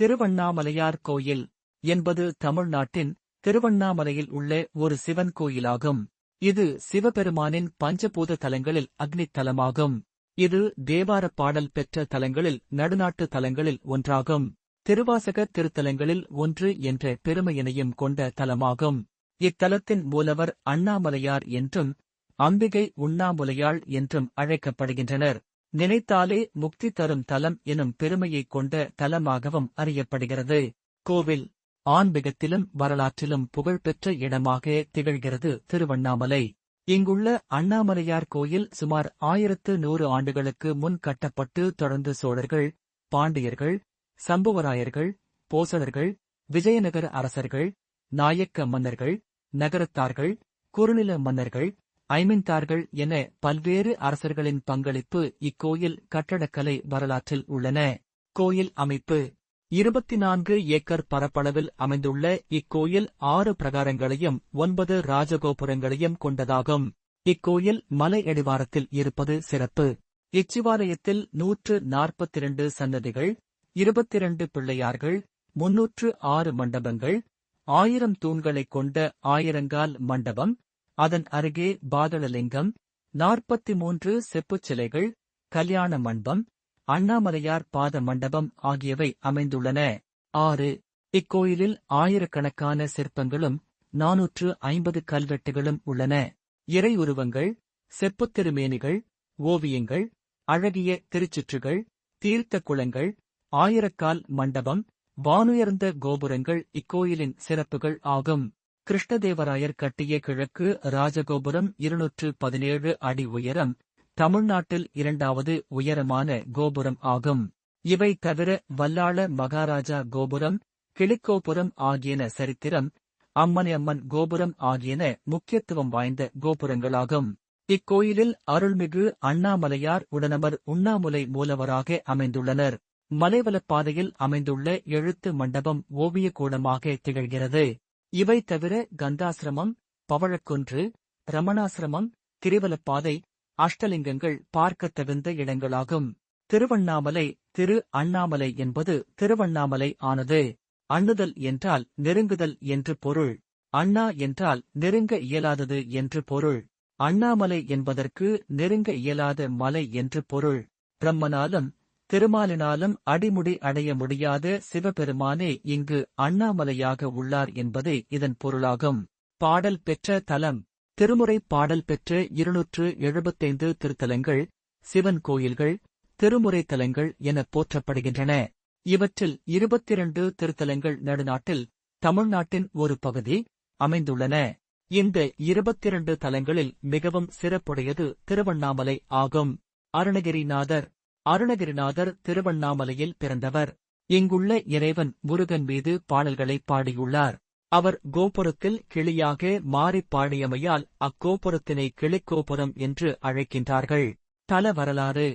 திருவண்ணாமலையார் கோயில் என்பது தமிழ்நாட்டின் திருவண்ணாமலையில் உள்ள ஒரு சிவன் கோயிலாகும். இது சிவபெருமானின் பஞ்சபூத தலங்களில் அக்னித் தலமாகும். இது தேவார பாடல் பெற்ற தலங்களில் நடுநாட்டு தலங்களில் ஒன்றாகும். திருவாசக திருத்தலங்களில் ஒன்று என்ற பெருமையினையும் கொண்ட தலமாகும். இத்தலத்தின் மூலவர் அண்ணாமலையார் என்றும் அம்பிகை உண்ணாமுலையாள் என்றும் அழைக்கப்படுகின்றனர். நினைத்தாலே முக்தி தரும் தலம் எனும் பெருமையைக் கொண்ட தலமாகவும் அறியப்படுகிறது. கோவில் ஆன்மீகத்திலும் வரலாற்றிலும் புகழ்பெற்ற இடமாக திகழ்கிறது திருவண்ணாமலை. இங்குள்ள அண்ணாமலையார் கோயில் சுமார் ஆயிரத்து நூறு ஆண்டுகளுக்கு முன் கட்டப்பட்டு தொடர்ந்து சோழர்கள் பாண்டியர்கள் சம்புவராயர்கள் போசளர்கள் விஜயநகர அரசர்கள் நாயக்க மன்னர்கள் நகரத்தார்கள் குறுநில மன்னர்கள் ஐமின்தார்கள் என பல்வேறு அரசர்களின் பங்களிப்பு இக்கோயில் கட்டடக்கலை வரலாற்றில் உள்ளன. கோயில் அமைப்பு. இருபத்தி நான்கு ஏக்கர் பரப்பளவில் அமைந்துள்ள இக்கோயில் ஆறு பிரகாரங்களையும் ஒன்பது ராஜகோபுரங்களையும் கொண்டதாகும். இக்கோயில் மலை அடிவாரத்தில் இருப்பது சிறப்பு. இச்சிவாலயத்தில் நூற்று நாற்பத்திரண்டு சன்னதிகள் இருபத்திரண்டு பிள்ளையார்கள் முன்னூற்று ஆறு மண்டபங்கள் ஆயிரம் தூண்களைக் கொண்ட ஆயிரங்கால் மண்டபம் அதன் அருகே பாதளலிங்கம் நாற்பத்தி மூன்று செப்புச் சிலைகள் கல்யாண மண்டபம் அண்ணாமலையார் பாத மண்டபம் ஆகியவை அமைந்துள்ளன. ஆறு. இக்கோயிலில் ஆயிரக்கணக்கான சிற்பங்களும் நாநூற்று ஐம்பது கல்வெட்டுகளும் உள்ளன. இறை உருவங்கள் செப்புத் திருமேனிகள் ஓவியங்கள் அழகிய திருச்சுற்றுகள் தீர்த்த குளங்கள் ஆயிரக்கால் மண்டபம் வானுயர்ந்த கோபுரங்கள் இக்கோயிலின் சிறப்புகள் ஆகும். கிருஷ்ணதேவராயர் கட்டிய கிழக்கு ராஜகோபுரம் இருநூற்று பதினேழு அடி உயரம் தமிழ்நாட்டில் இரண்டாவது உயரமான கோபுரம் ஆகும். இவை தவிர வல்லாள மகாராஜா கோபுரம் கிளிக்கோபுரம் ஆகியன சரித்திரம் அம்மனியம்மன் கோபுரம் ஆகியன முக்கியத்துவம் வாய்ந்த கோபுரங்களாகும். இக்கோயிலில் அருள்மிகு அண்ணாமலையார் உடனமர் உண்ணாமுலை மூலவராக அமைந்துள்ளனர். மலைவலப்பாதையில் அமைந்துள்ள எழுத்து மண்டபம் ஓவியக் கூடமாக திகழ்கிறது. இவை தவிர கந்தாசிரமம் பவழக்குன்று ரமணாசிரமம் கிரிவலப்பாதை அஷ்டலிங்கங்கள் பார்க்கத் தகுந்த இடங்களாகும். திருவண்ணாமலை திரு அண்ணாமலை என்பது திருவண்ணாமலை ஆனது. அண்ணுதல் என்றால் நெருங்குதல் என்று பொருள். அண்ணா என்றால் நெருங்க இயலாதது என்று பொருள். அண்ணாமலை என்பதற்கு நெருங்க இயலாத மலை என்று பொருள். பிரம்மனாலும் திருமாலினாலும் அடிமுடி அடைய முடியாத சிவபெருமானே இங்கு அண்ணாமலையாக உள்ளார் என்பதே இதன் பொருளாகும். பாடல் பெற்ற தலம். திருமுறை பாடல் பெற்ற இருநூற்று எழுபத்தைந்து திருத்தலங்கள் சிவன் கோயில்கள் திருமுறை தலங்கள் என போற்றப்படுகின்றன. இவற்றில் இருபத்திரண்டு திருத்தலங்கள் நடுநாட்டில் தமிழ்நாட்டின் ஒரு பகுதி அமைந்துள்ளன. இந்த இருபத்திரண்டு தலங்களில் மிகவும் சிறப்புடையது திருவண்ணாமலை ஆகும். அருணகிரிநாதர் அருணகிரிநாதர் திருவண்ணாமலையில் பிறந்தவர். இங்குள்ள இறைவன் முருகன் மீது பாடல்களை பாடியுள்ளார். அவர் கோபுரத்தில் கிளியாக மாறிப் பாடியமையால் அக்கோபுரத்தினை கிளிக்கோபுரம் என்று அழைக்கின்றார்கள். தல வரலாறு.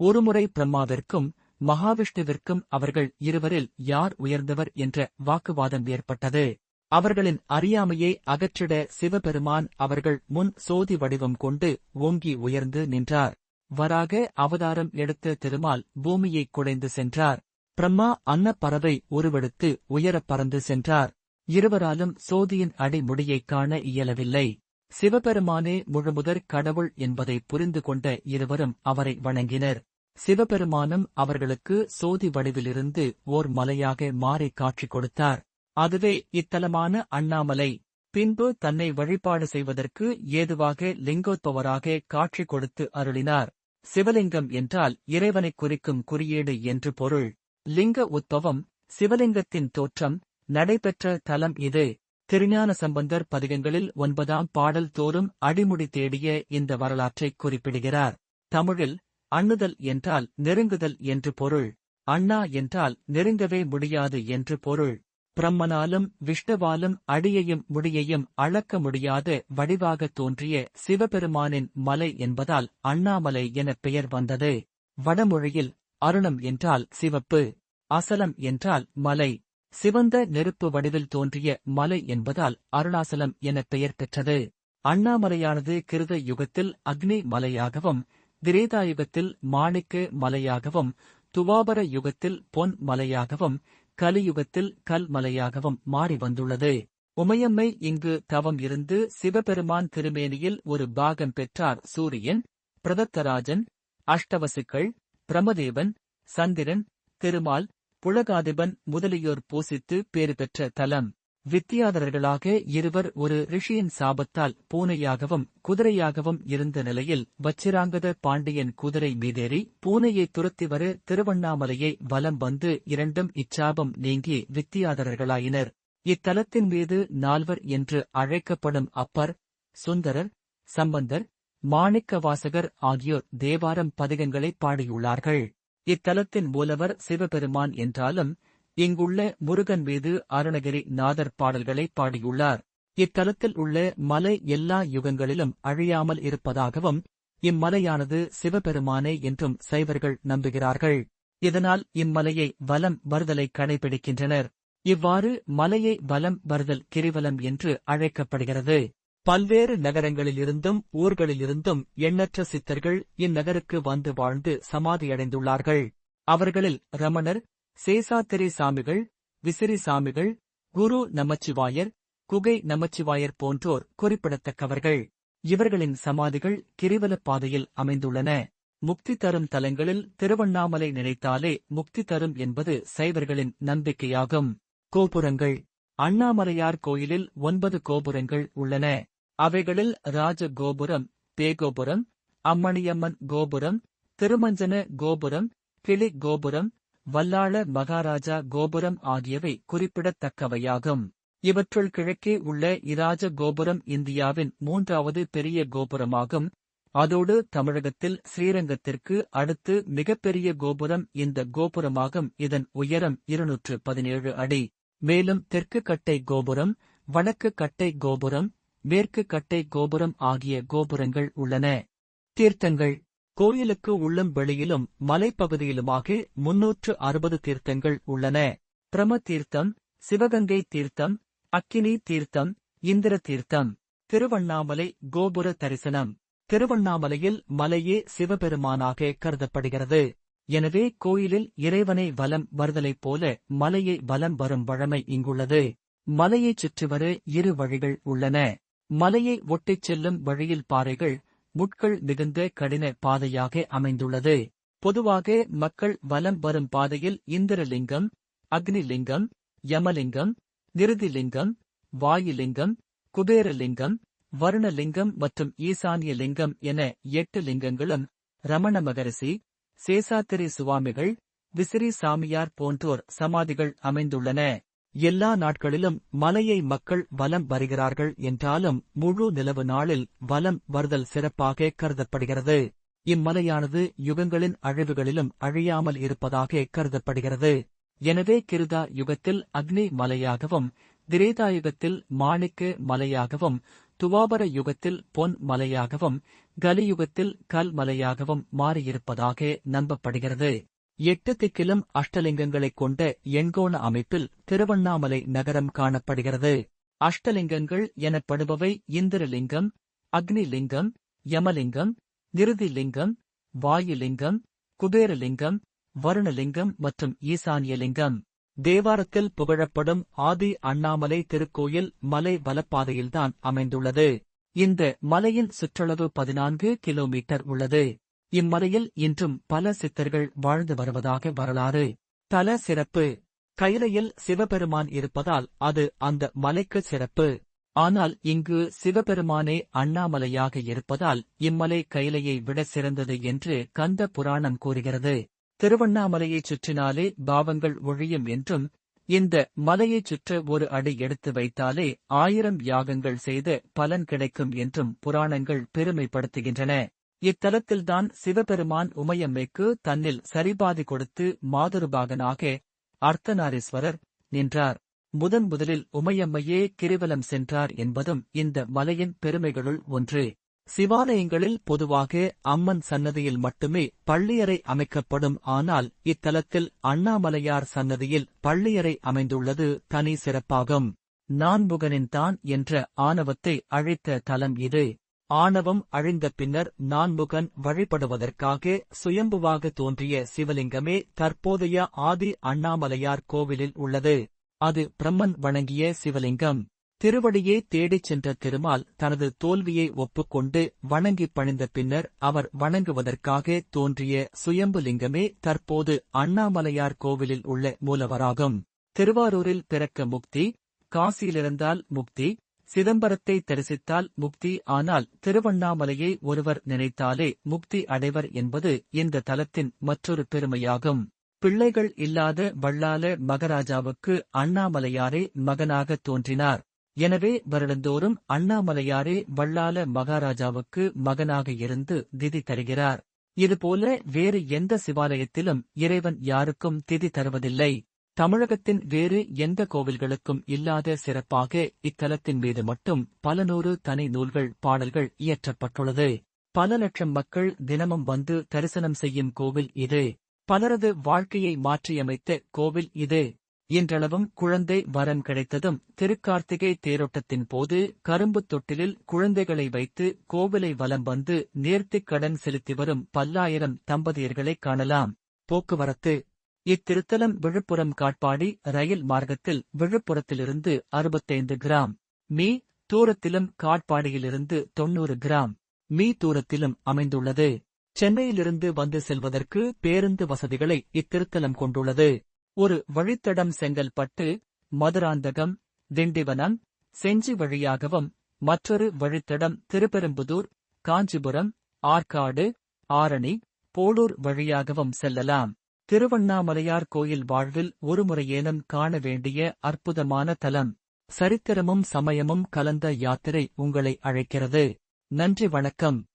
ஒருமுறை பிரம்மாவிற்கும் மகாவிஷ்ணுவிற்கும் அவர்கள் இருவரில் யார் உயர்ந்தவர் என்ற வாக்குவாதம் ஏற்பட்டது. அவர்களின் அறியாமையை அகற்றிட சிவபெருமான் அவர்கள் முன் சோதி வடிவம் கொண்டு ஓங்கி உயர்ந்து நின்றார். வராக அவதாரம் எடுத்த திருமால் பூமியை குடைந்து சென்றார். பிரம்மா அன்னப்பறவை உருவெடுத்து உயரப் பறந்து சென்றார். இருவராலும் சோதியின் அடிமுடியைக் காண இயலவில்லை. சிவபெருமானே முழுமுதற் கடவுள் என்பதை புரிந்து கொண்ட இருவரும் அவரை வணங்கினர். சிவபெருமானும் அவர்களுக்கு சோதி வடிவிலிருந்து ஓர் மலையாக மாறி காட்சி கொடுத்தார். அதுவே இத்தலமான அண்ணாமலை. பின்பு தன்னை வழிபாடு செய்வதற்கு ஏதுவாக லிங்கோத்பவராக காட்சி கொடுத்து அருளினார். சிவலிங்கம் என்றால் இறைவனைக் குறிக்கும் குறியீடு என்று பொருள். லிங்க உத்பவம் சிவலிங்கத்தின் தோற்றம் நடைபெற்ற தலம் இது. திருஞான சம்பந்தர் பதிகங்களில் ஒன்பதாம் பாடல் தோறும் அடிமுடி தேடிய இந்த வரலாற்றைக் குறிப்பிடுகிறார். தமிழில் அண்ணுதல் என்றால் நெருங்குதல் என்று பொருள். அண்ணா என்றால் நெருங்கவே முடியாது என்று பொருள். பிரம்மனாலும் விஷ்ணுவாலும் அடியையும் முடியையும் அளக்க முடியாத வடிவாகத் தோன்றிய சிவபெருமானின் மலை என்பதால் அண்ணாமலை என பெயர் வந்தது. வடமொழியில் அருணம் என்றால் சிவப்பு அசலம் என்றால் மலை. சிவந்த நெருப்பு வடிவில் தோன்றிய மலை என்பதால் அருணாசலம் என பெயர் பெற்றது. அண்ணாமலையானது கிருத யுகத்தில் அக்னி மலையாகவும் திரேதாயுகத்தில் மாணிக்க மலையாகவும் துவாபர யுகத்தில் பொன் மலையாகவும் கலியுகத்தில் கல்மலையாகவும் மாறி வந்துள்ளது. உமையம்மை இங்கு தவம் இருந்து சிவபெருமான் திருமேனியில் ஒரு பாகம் பெற்றார் சூரியன் பிரதத்தராஜன் அஷ்டவசுக்கள் பிரமதேவன் சந்திரன் திருமால் புலகாதிபன் முதலியோர் பூசித்து பேறு பெற்ற தலம். வித்தியாதரர்களாக இருவர் ஒரு ரிஷியின் சாபத்தால் பூனையாகவும் குதிரையாகவும் இருந்த நிலையில் வச்சிராங்கத பாண்டியன் குதிரை மீதேறி பூனையை துரத்தி வர திருவண்ணாமலையை வலம் வந்து இரண்டும் இச்சாபம் நீங்கி வித்தியாதரர்களாயினர். இத்தலத்தின் மீது நால்வர் என்று அழைக்கப்படும் அப்பர் சுந்தரர் சம்பந்தர் மாணிக்க வாசகர் ஆகியோர் தேவாரம் பதிகங்களை பாடியுள்ளார்கள். இத்தலத்தின் மூலவர் சிவபெருமான் என்றாலும் இங்குள்ள முருகன் மீது அருணகிரி நாதர் பாடல்களை பாடியுள்ளார். இத்தலத்தில் உள்ள மலை எல்லா யுகங்களிலும் அழியாமல் இருப்பதாகவும் இம்மலையானது சிவபெருமானே என்றும் சைவர்கள் நம்புகிறார்கள். இதனால் இம்மலையை வலம் வருதலை கடைபிடிக்கின்றனர். இவ்வாறு மலையை வலம் வருதல் கிரிவலம் என்று அழைக்கப்படுகிறது. பல்வேறு நகரங்களிலிருந்தும் ஊர்களிலிருந்தும் எண்ணற்ற சித்தர்கள் இந்நகருக்கு வந்து வாழ்ந்து சமாதியடைந்துள்ளார்கள். அவர்களில் ரமணர் சேசாத்திரி சாமிகள் விசிறி சாமிகள் குரு நமச்சிவாயர் குகை நமச்சிவாயர் போன்றோர் குறிப்பிடத்தக்கவர்கள். இவர்களின் சமாதிகள் கிரிவலப் பாதையில் அமைந்துள்ளன. முக்தி தரும் தலங்களில் திருவண்ணாமலை நினைத்தாலே முக்தி தரும் என்பது சைவர்களின் நம்பிக்கையாகும். கோபுரங்கள். அண்ணாமலையார் கோயிலில் ஒன்பது கோபுரங்கள் உள்ளன. அவைகளில் ராஜ கோபுரம் பேகோபுரம் அம்மணியம்மன் கோபுரம் திருமஞ்சன கோபுரம் கிளி கோபுரம் வல்லாள மகாராஜா கோபுரம் ஆகியவை குறிப்பிடத்தக்கவையாகும். இவற்றுள் கிழக்கே உள்ள இராஜ கோபுரம் இந்தியாவின் மூன்றாவது பெரிய கோபுரமாகும். அதோடு தமிழகத்தில் ஸ்ரீரங்கத்திற்கு அடுத்து மிகப்பெரிய கோபுரம் இந்த கோபுரமாகும். இதன் உயரம் இருநூற்று பதினேழு அடி. மேலும் தெற்கு கட்டை கோபுரம் வடக்கு கட்டை கோபுரம் மேற்கு கட்டை கோபுரம் ஆகிய கோபுரங்கள் உள்ளன. தீர்த்தங்கள் கோயிலுக்கு உள்ளும் வெளியிலும் மலைப்பகுதியிலுமாக முன்னூற்று அறுபது தீர்த்தங்கள் உள்ளன. பிரம தீர்த்தம் சிவகங்கை தீர்த்தம் அக்கினி தீர்த்தம் இந்திர தீர்த்தம் திருவண்ணாமலை கோபுர தரிசனம். திருவண்ணாமலையில் மலையே சிவபெருமானாக கருதப்படுகிறது. எனவே கோயிலில் இறைவனை வலம் வருதலைப் போல மலையை வலம் வரும் வழமை இங்குள்ளது. மலையைச் சுற்றி வர இரு வழிகள் உள்ளன. மலையை ஒட்டிச் செல்லும் வழியில் பாறைகள் முட்கள் மிகுந்த கடின பாதையாக அமைந்துள்ளது. பொதுவாக மக்கள் வலம் வரும் பாதையில் இந்திரலிங்கம் அக்னிலிங்கம் யமலிங்கம் நிருதிலிங்கம் வாயுலிங்கம் குபேரலிங்கம் வருணலிங்கம் மற்றும் ஈசானிய லிங்கம் என எட்டு லிங்கங்களும் ரமண மகரிஷி சேசாத்திரி சுவாமிகள் விசிறி சாமியார் போன்றோர் சமாதிகள் அமைந்துள்ளன. எல்லா நாட்களிலும் மலையை மக்கள் வலம் வருகிறார்கள் என்றாலும் முழு நிலவு நாளில் வலம் வருதல் சிறப்பாக கருதப்படுகிறது. இம்மலையானது யுகங்களின் அழிவுகளிலும் அழியாமல் இருப்பதாக கருதப்படுகிறது. எனவே கிருதா யுகத்தில் அக்னி மலையாகவும் திரேதாயுகத்தில் மாணிக்க மலையாகவும் துவாபர யுகத்தில் பொன் மலையாகவும் கலியுகத்தில் கல் மலையாகவும் மாறியிருப்பதாக நம்பப்படுகிறது. எட்டு திக்கிலும் அஷ்டலிங்கங்களைக் கொண்ட எண்கோண அமைப்பில் திருவண்ணாமலை நகரம் காணப்படுகிறது. அஷ்டலிங்கங்கள் எனப்படுபவை இந்திரலிங்கம் அக்னிலிங்கம் யமலிங்கம் நிருதிலிங்கம் வாயுலிங்கம் குபேரலிங்கம் வருணலிங்கம் மற்றும் ஈசானியலிங்கம். தேவாரத்தில் புகழப்படும் ஆதி அண்ணாமலை திருக்கோயில் மலை வலப்பாதையில்தான் அமைந்துள்ளது. இந்த மலையின் சுற்றளவு பதினான்கு கிலோமீட்டர் உள்ளது. இம்மலையில் இன்றும் பல சித்தர்கள் வாழ்ந்து வருவதாக வரலாறு. தல சிறப்பு. கைலையில் சிவபெருமான் இருப்பதால் அது அந்த மலைக்கு சிறப்பு. ஆனால் இங்கு சிவபெருமானே அண்ணாமலையாக இருப்பதால் இம்மலை கைலையை விட சிறந்தது என்று கந்த புராணம் கூறுகிறது. திருவண்ணாமலையைச் சுற்றினாலே பாவங்கள் ஒழியும் என்றும் இந்த மலையைச் சுற்ற ஒரு அடி எடுத்து வைத்தாலே ஆயிரம் யாகங்கள் செய்த பலன் கிடைக்கும் என்றும் புராணங்கள் பெருமைப்படுத்துகின்றன. இத்தலத்தில்தான் சிவபெருமான் உமையம்மைக்கு தன்னில் சரிபாதி கொடுத்து மாதுருபாகனாக அர்த்தநாரீஸ்வரர் நின்றார். முதன் முதலில் உமையம்மையே கிரிவலம் சென்றார் என்பதும் இந்த மலையின் பெருமைகளுள் ஒன்று. சிவாலயங்களில் பொதுவாக அம்மன் சன்னதியில் மட்டுமே பள்ளியறை அமைக்கப்படும். ஆனால் இத்தலத்தில் அண்ணாமலையார் சன்னதியில் பள்ளியறை அமைந்துள்ளது தனி சிறப்பாகும். நான்முகனின் தான் என்ற ஆணவத்தை அழைத்த தலம் இது. ஆணவம் அழிந்த பின்னர் நான்முகன் வழிபடுவதற்காக சுயம்புவாக தோன்றிய சிவலிங்கமே தற்போதைய ஆதி அண்ணாமலையார் கோவிலில் உள்ளது. அது பிரம்மன் வணங்கிய சிவலிங்கம். திருவடியே தேடிச் சென்ற திருமால் தனது தோல்வியை ஒப்புக்கொண்டு வணங்கிப் பணிந்த பின்னர் அவர் வணங்குவதற்காக தோன்றிய சுயம்பு லிங்கமே தற்போது அண்ணாமலையார் கோவிலில் உள்ள மூலவராகும். திருவாரூரில் பிறக்க முக்தி காசியிலிருந்தால் முக்தி சிதம்பரத்தை தரிசித்தால் முக்தி ஆனால் திருவண்ணாமலையை ஒருவர் நினைத்தாலே முக்தி அடைவர் என்பது இந்த தலத்தின் மற்றொரு பெருமையாகும். பிள்ளைகள் இல்லாத வள்ளால மகராஜாவுக்கு அண்ணாமலையாரே மகனாகத் தோன்றினார். எனவே வருடந்தோறும் அண்ணாமலையாரே வள்ளால மகாராஜாவுக்கு மகனாக இருந்து திதி தருகிறார். இதுபோல வேறு எந்த சிவாலயத்திலும் இறைவன் யாருக்கும் திதி தருவதில்லை. தமிழகத்தின் வேறு எந்த கோவில்களுக்கும் இல்லாத சிறப்பாக இத்தலத்தின் மீது மட்டும் பல நூறு தனி நூல்கள் பாடல்கள் இயற்றப்பட்டுள்ளது. பல லட்சம் மக்கள் தினமும் வந்து தரிசனம் செய்யும் கோவில் இது. பலரது வாழ்க்கையை மாற்றியமைத்த கோவில் இது. இன்றளவும் குழந்தை வரம் கிடைத்ததும் திருக்கார்த்திகை தேரோட்டத்தின் போது கரும்புத் தொட்டிலில் குழந்தைகளை வைத்து கோவிலை வலம் வந்து நேர்த்திக் கடன் செலுத்தி வரும் பல்லாயிரம் தம்பதியர்களைக் காணலாம். போக்குவரத்து இத்திருத்தலம் விழுப்புரம் காட்பாடி ரயில் மார்க்கத்தில் விழுப்புரத்திலிருந்து அறுபத்தைந்து கிராம் மீ தூரத்திலும் காட்பாடியிலிருந்து தொன்னூறு கிராம் மீ தூரத்திலும் அமைந்துள்ளது. சென்னையிலிருந்து வந்து செல்வதற்கு பேருந்து வசதிகளை இத்திருத்தலம் கொண்டுள்ளது. ஒரு வழித்தடம் செங்கல்பட்டு மதுராந்தகம் திண்டிவனம் செஞ்சி வழியாகவும் மற்றொரு வழித்தடம் திருப்பெரும்புதூர் காஞ்சிபுரம் ஆற்காடு ஆரணி போளூர் வழியாகவும் செல்லலாம். திருவண்ணாமலையார் கோயில் வாழ்வில் ஒருமுறையேனும் காண வேண்டிய அற்புதமான தலம். சரித்திரமும் சமயமும் கலந்த யாத்திரை உங்களை அழைக்கிறது. நன்றி வணக்கம்.